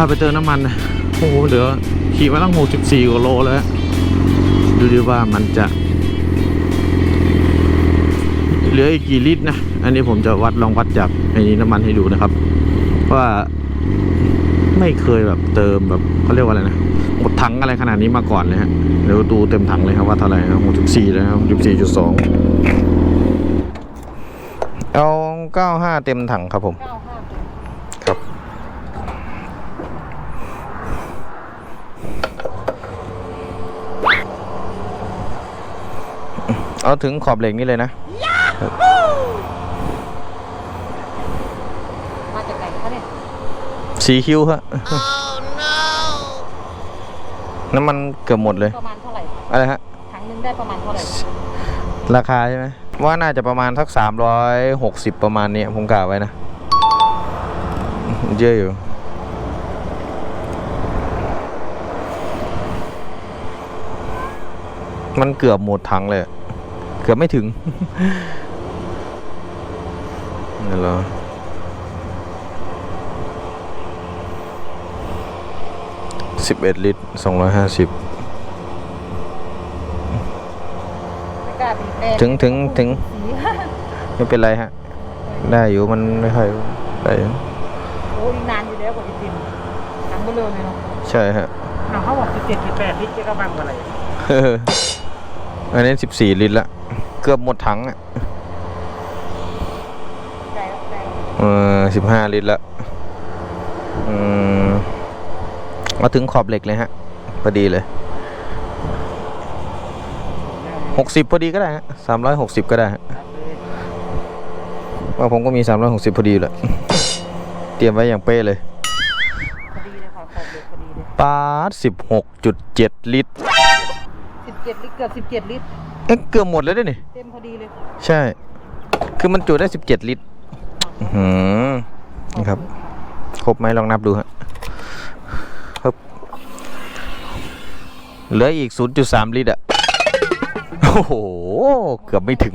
าไปเติมน้ำมัน โอ้โหเหลือขี่มาตั้ง 64กว่าโลแล้ว ดูดิว่ามันจะ เหลืออีกกี่ลิตรนะ อันนี้ผมจะวัดลองวัดจากไอ้นี้น้ำมันให้ดูนะครับ ว่าไม่เคยแบบเติมแบบเขาเรียกว่าอะไรนะหมดถังอะไรขนาดนี้มาก่อนเลยฮะเดี๋ยวดูเต็มถังเลยครับว่าเท่าไหร่64แล้วครับ64.2เอา95เต็มถังครับผมเก้าห้า ครับ เอาถึงขอบเหล็กนี่เลยนะมาจากไหนคะเนี่ยสีคิ้วฮะน้ำมันเกือบหมดเลย ประมาณเท่าไหร่อะไรฮะถังหนึงได้ประมาณเท่าไหร่ราคาใช่ไหมว่าน่าจะประมาณสักสามร้อยหกสิบประมาณเนี้ยผมกะไว้นะเยอะอยู่มันเกือบหมดถังเลย เกือบไม่ถึงนี่เหรอสิบเอ็ดลิตรสองร้อยห้าสิบไม่กล้าบีบแรงถึงถึงถึงสีไม่เป็นไรฮะ ได้อยู่มันไม่ค่อยได้อยู่โอ้ยนานอยู่แล้วกว่าจะกินถังก็เร็วเลยเนาะใช่ฮะอ้าวเขาบอกสิบเจ็ดสิบแปดลิตรจะก็บ้างอะไรอันนี้สิบสี่ลิตรละ เกือบหมดถังอะใจใจเออสิบห้าลิตรละอืมมาถึงขอบเหล็กเลยฮะ พอดีเลยหกสิบพอดีก็ได้ฮะสามร้อยหกสิบก็ได้ฮะว่าผมก็มีสามร้อยหกสิบพอดีแหละเตรียมไว้อย่างเป๊ะเลยพอดีเลยค่ะขอบเด็กพอดีเลยปาร์สิบหกจุดเจ็ดลิตรสิบเจ็ดลิตรเกือบสิบเจ็ดลิตรเอ๊ะเกือบหมดแล้วด้วยนี่ เต็มพอดีเลยใช่ คือมันจุได้สิบเจ็ดลิตรอื้อหือนี่ครับ ครบไหมลองนับดูฮะครับเหลืออีก 0.3 ลิตรอะ โอ้โห เกือบไม่ถึง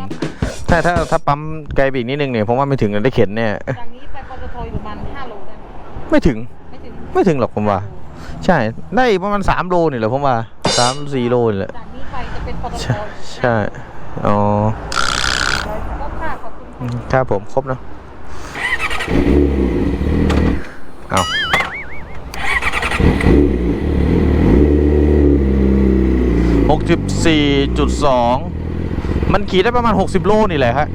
ถ้าถ้าถ้าปั๊มไกลไปอีกนิดนึงเนี่ยผมว่าไม่ถึงได้เข็นเนี่ย จากนี้ไปปตทอยู่ประมาณห้าโลได้ไหมไม่ถึง ไม่ถึงไม่ถึงหรอกผมว่า ใช่ ได้อีกประมาณ 3 โลนี่แหละผมว่า3 4โลนี่แหละ จากนี้ไปจะ เป็นปตทใช่ใช่อ๋อก็ค่าขอบคุณค่ะครับผมครบเนอะเอาหกสิบสี่จุดสองมันขี่ได้ประมาณหกสิบโลนี่แหละฮะ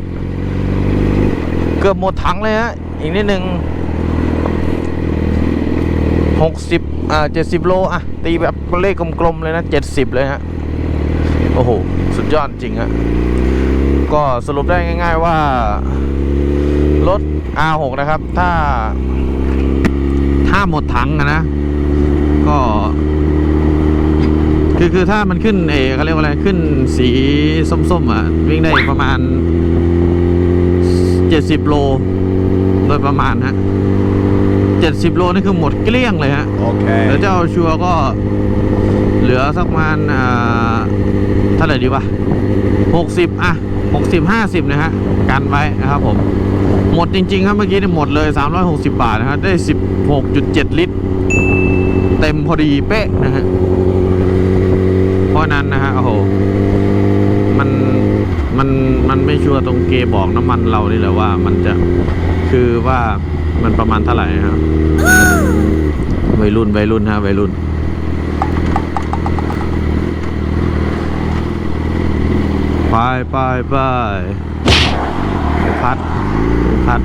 เกือบหมดถังเลยฮะ อีกนิดนึงหกสิบอ่าเจ็ดสิบโล อะ ตีแบบเลขกลมๆเลยนะเจ็ดสิบเลยฮะ โอ้โห สุดยอดจริงฮะก็สรุปได้ง่าย ๆว่า รถ R6 นะครับ ถ้า ถ้าหมดถังอะนะ ก็ คือคือถ้ามันขึ้นเอเขาเรียกว่าอะไรขึ้นสีส้มๆอะ วิ่งได้ประมาณ 70 โล โดยประมาณฮะ70 โล นี่คือหมดเกลี้ยงเลยฮะ Okay. แล้วเจ้าชัวร์ก็เหลือสักประมาณอ่าเท่าไหร่ดีวะหกสิบอะหกสิบห้าสิบนะฮะ กันไว้นะครับผม หมดจริง ๆ ครับ เมื่อกี้เนี่ยหมดเลย 360 บาทนะฮะ ได้ 16.7 ลิตร เต็มพอดีเป๊ะนะฮะ เพราะนั้นนะฮะ โอ้โห มัน มัน มันไม่ชัวร์ตรงเกบอกน้ำมันเรานี่แหละว่ามันจะ คือว่ามันประมาณเท่าไหร่ครับวัยรุ่นวัยรุ่นฮะวัยรุ่น ไป ไปไปพัดพัด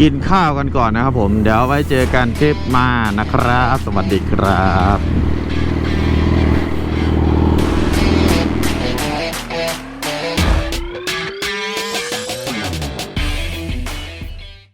กินข้าวกันก่อนนะครับผม เดี๋ยวไว้เจอกันคลิปมานะครับ สวัสดีครับ